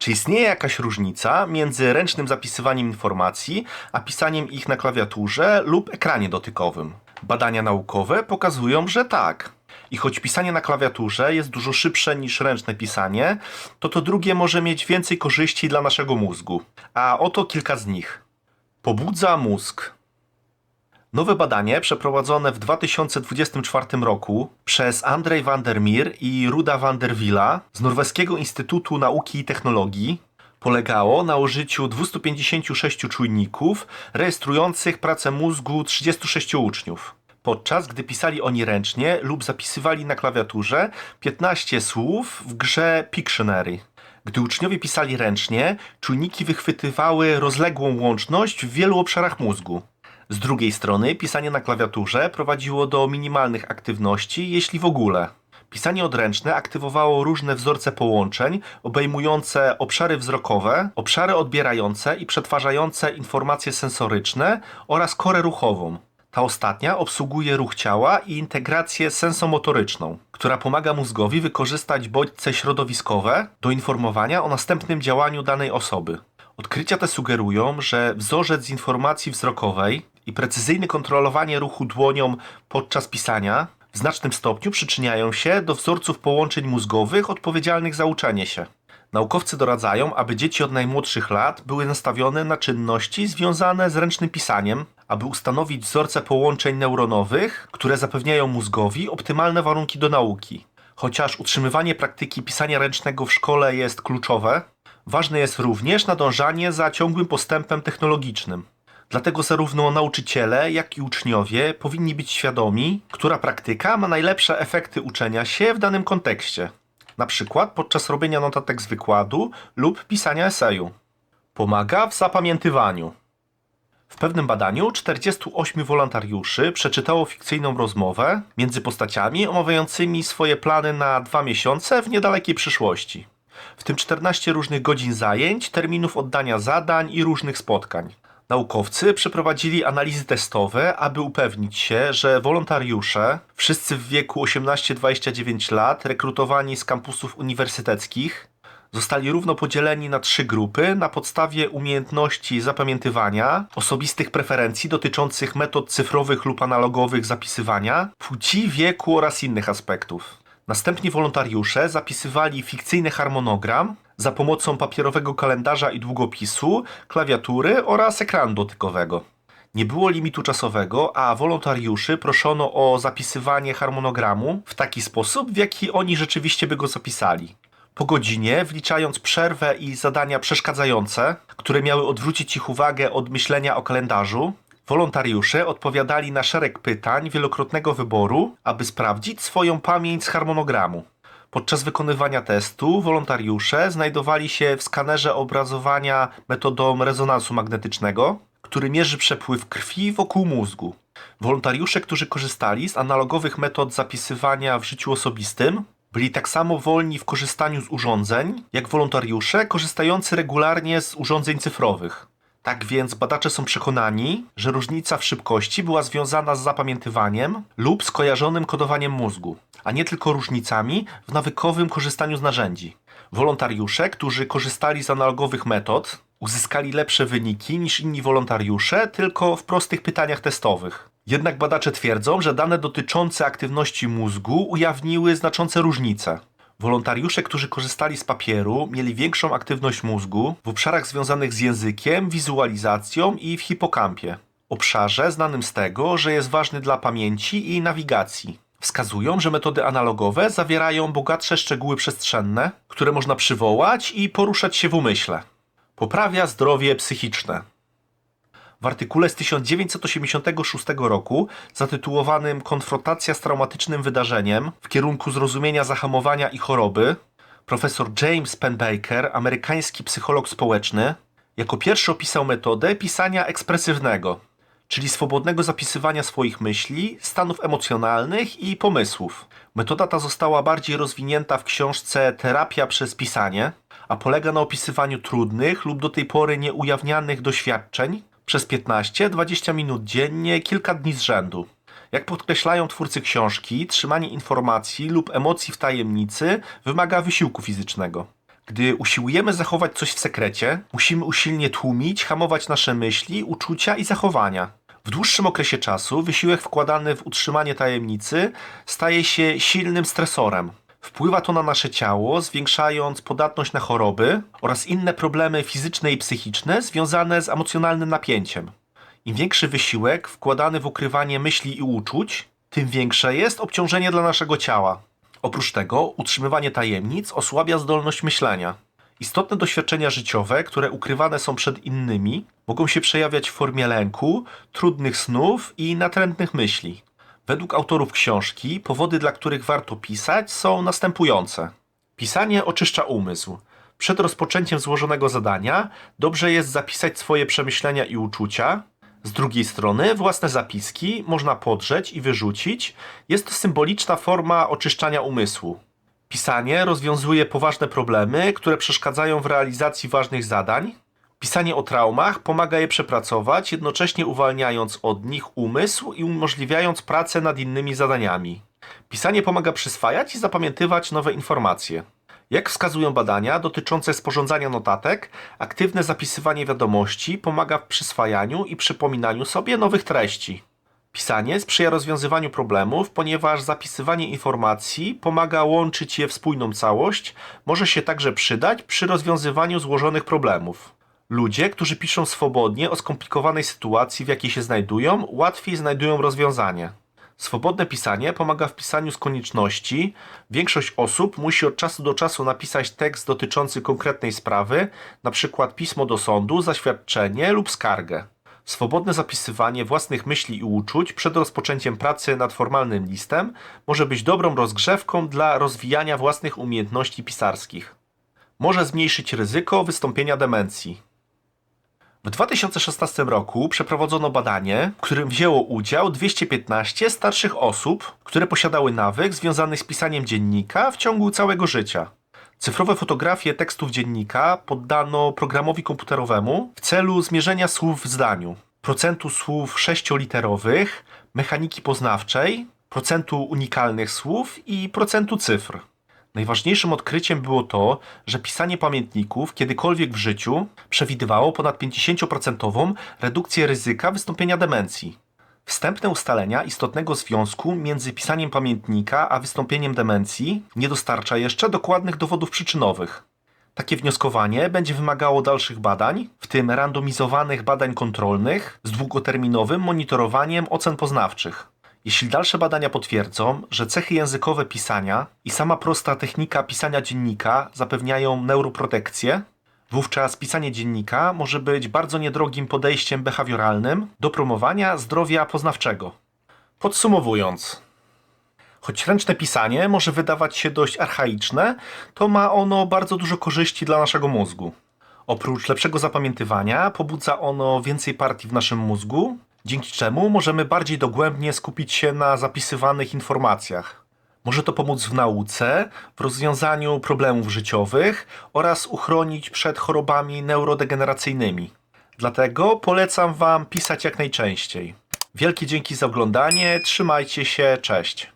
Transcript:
Czy istnieje jakaś różnica między ręcznym zapisywaniem informacji, a pisaniem ich na klawiaturze lub ekranie dotykowym? Badania naukowe pokazują, że tak. I choć pisanie na klawiaturze jest dużo szybsze niż ręczne pisanie, to to drugie może mieć więcej korzyści dla naszego mózgu. A oto kilka z nich. Pobudza mózg. Nowe badanie przeprowadzone w 2024 roku przez Andrzej van der Meer i Ruda van der Willa z Norweskiego Instytutu Nauki i Technologii polegało na użyciu 256 czujników rejestrujących pracę mózgu 36 uczniów. Podczas gdy pisali oni ręcznie lub zapisywali na klawiaturze 15 słów w grze Pictionary. Gdy uczniowie pisali ręcznie, czujniki wychwytywały rozległą łączność w wielu obszarach mózgu. Z drugiej strony, pisanie na klawiaturze prowadziło do minimalnych aktywności, jeśli w ogóle. Pisanie odręczne aktywowało różne wzorce połączeń, obejmujące obszary wzrokowe, obszary odbierające i przetwarzające informacje sensoryczne oraz korę ruchową. Ta ostatnia obsługuje ruch ciała i integrację sensomotoryczną, która pomaga mózgowi wykorzystać bodźce środowiskowe do informowania o następnym działaniu danej osoby. Odkrycia te sugerują, że wzorzec informacji wzrokowej i precyzyjne kontrolowanie ruchu dłonią podczas pisania w znacznym stopniu przyczyniają się do wzorców połączeń mózgowych odpowiedzialnych za uczenie się. Naukowcy doradzają, aby dzieci od najmłodszych lat były nastawione na czynności związane z ręcznym pisaniem, aby ustanowić wzorce połączeń neuronowych, które zapewniają mózgowi optymalne warunki do nauki. Chociaż utrzymywanie praktyki pisania ręcznego w szkole jest kluczowe, ważne jest również nadążanie za ciągłym postępem technologicznym. Dlatego zarówno nauczyciele, jak i uczniowie powinni być świadomi, która praktyka ma najlepsze efekty uczenia się w danym kontekście. Na przykład podczas robienia notatek z wykładu lub pisania eseju. Pomaga w zapamiętywaniu. W pewnym badaniu 48 wolontariuszy przeczytało fikcyjną rozmowę między postaciami omawiającymi swoje plany na dwa miesiące w niedalekiej przyszłości. W tym 14 różnych godzin zajęć, terminów oddania zadań i różnych spotkań. Naukowcy przeprowadzili analizy testowe, aby upewnić się, że wolontariusze, wszyscy w wieku 18-29 lat, rekrutowani z kampusów uniwersyteckich, zostali równo podzieleni na trzy grupy na podstawie umiejętności zapamiętywania, osobistych preferencji dotyczących metod cyfrowych lub analogowych zapisywania, płci, wieku oraz innych aspektów. Następnie wolontariusze zapisywali fikcyjny harmonogram za pomocą papierowego kalendarza i długopisu, klawiatury oraz ekranu dotykowego. Nie było limitu czasowego, a wolontariuszy proszono o zapisywanie harmonogramu w taki sposób, w jaki oni rzeczywiście by go zapisali. Po godzinie, wliczając przerwę i zadania przeszkadzające, które miały odwrócić ich uwagę od myślenia o kalendarzu, wolontariusze odpowiadali na szereg pytań wielokrotnego wyboru, aby sprawdzić swoją pamięć z harmonogramu. Podczas wykonywania testu wolontariusze znajdowali się w skanerze obrazowania metodą rezonansu magnetycznego, który mierzy przepływ krwi wokół mózgu. Wolontariusze, którzy korzystali z analogowych metod zapisywania w życiu osobistym, byli tak samo wolni w korzystaniu z urządzeń, jak wolontariusze korzystający regularnie z urządzeń cyfrowych. Tak więc badacze są przekonani, że różnica w szybkości była związana z zapamiętywaniem lub skojarzonym kodowaniem mózgu, a nie tylko różnicami w nawykowym korzystaniu z narzędzi. Wolontariusze, którzy korzystali z analogowych metod, uzyskali lepsze wyniki niż inni wolontariusze tylko w prostych pytaniach testowych. Jednak badacze twierdzą, że dane dotyczące aktywności mózgu ujawniły znaczące różnice. Wolontariusze, którzy korzystali z papieru, mieli większą aktywność mózgu w obszarach związanych z językiem, wizualizacją i w hipokampie. Obszarze znanym z tego, że jest ważny dla pamięci i nawigacji. Wskazują, że metody analogowe zawierają bogatsze szczegóły przestrzenne, które można przywołać i poruszać się w umyśle. Poprawia zdrowie psychiczne. W artykule z 1986 roku zatytułowanym Konfrontacja z traumatycznym wydarzeniem w kierunku zrozumienia zahamowania i choroby profesor James Penbaker, amerykański psycholog społeczny, jako pierwszy opisał metodę pisania ekspresywnego, czyli swobodnego zapisywania swoich myśli, stanów emocjonalnych i pomysłów. Metoda ta została bardziej rozwinięta w książce Terapia przez pisanie, a polega na opisywaniu trudnych lub do tej pory nieujawnianych doświadczeń przez 15-20 minut dziennie, kilka dni z rzędu. Jak podkreślają twórcy książki, trzymanie informacji lub emocji w tajemnicy wymaga wysiłku fizycznego. Gdy usiłujemy zachować coś w sekrecie, musimy usilnie tłumić, hamować nasze myśli, uczucia i zachowania. W dłuższym okresie czasu wysiłek wkładany w utrzymanie tajemnicy staje się silnym stresorem. Wpływa to na nasze ciało, zwiększając podatność na choroby oraz inne problemy fizyczne i psychiczne związane z emocjonalnym napięciem. Im większy wysiłek wkładany w ukrywanie myśli i uczuć, tym większe jest obciążenie dla naszego ciała. Oprócz tego, utrzymywanie tajemnic osłabia zdolność myślenia. Istotne doświadczenia życiowe, które ukrywane są przed innymi, mogą się przejawiać w formie lęku, trudnych snów i natrętnych myśli. Według autorów książki, powody, dla których warto pisać, są następujące. Pisanie oczyszcza umysł. Przed rozpoczęciem złożonego zadania dobrze jest zapisać swoje przemyślenia i uczucia. Z drugiej strony, własne zapiski można podrzeć i wyrzucić. Jest to symboliczna forma oczyszczania umysłu. Pisanie rozwiązuje poważne problemy, które przeszkadzają w realizacji ważnych zadań. Pisanie o traumach pomaga je przepracować, jednocześnie uwalniając od nich umysł i umożliwiając pracę nad innymi zadaniami. Pisanie pomaga przyswajać i zapamiętywać nowe informacje. Jak wskazują badania dotyczące sporządzania notatek, aktywne zapisywanie wiadomości pomaga w przyswajaniu i przypominaniu sobie nowych treści. Pisanie sprzyja rozwiązywaniu problemów, ponieważ zapisywanie informacji pomaga łączyć je w spójną całość, może się także przydać przy rozwiązywaniu złożonych problemów. Ludzie, którzy piszą swobodnie o skomplikowanej sytuacji, w jakiej się znajdują, łatwiej znajdują rozwiązanie. Swobodne pisanie pomaga w pisaniu z konieczności. Większość osób musi od czasu do czasu napisać tekst dotyczący konkretnej sprawy, np. pismo do sądu, zaświadczenie lub skargę. Swobodne zapisywanie własnych myśli i uczuć przed rozpoczęciem pracy nad formalnym listem może być dobrą rozgrzewką dla rozwijania własnych umiejętności pisarskich. Może zmniejszyć ryzyko wystąpienia demencji. W 2016 roku przeprowadzono badanie, w którym wzięło udział 215 starszych osób, które posiadały nawyk związany z pisaniem dziennika w ciągu całego życia. Cyfrowe fotografie tekstów dziennika poddano programowi komputerowemu w celu zmierzenia słów w zdaniu, procentu słów sześcioliterowych, mechaniki poznawczej, procentu unikalnych słów i procentu cyfr. Najważniejszym odkryciem było to, że pisanie pamiętników kiedykolwiek w życiu przewidywało ponad 50% redukcję ryzyka wystąpienia demencji. Wstępne ustalenia istotnego związku między pisaniem pamiętnika a wystąpieniem demencji nie dostarcza jeszcze dokładnych dowodów przyczynowych. Takie wnioskowanie będzie wymagało dalszych badań, w tym randomizowanych badań kontrolnych z długoterminowym monitorowaniem ocen poznawczych. Jeśli dalsze badania potwierdzą, że cechy językowe pisania i sama prosta technika pisania dziennika zapewniają neuroprotekcję, wówczas pisanie dziennika może być bardzo niedrogim podejściem behawioralnym do promowania zdrowia poznawczego. Podsumowując, choć ręczne pisanie może wydawać się dość archaiczne, to ma ono bardzo dużo korzyści dla naszego mózgu. Oprócz lepszego zapamiętywania, pobudza ono więcej partii w naszym mózgu, dzięki czemu możemy bardziej dogłębnie skupić się na zapisywanych informacjach. Może to pomóc w nauce, w rozwiązaniu problemów życiowych oraz uchronić przed chorobami neurodegeneracyjnymi. Dlatego polecam Wam pisać jak najczęściej. Wielkie dzięki za oglądanie, trzymajcie się, cześć.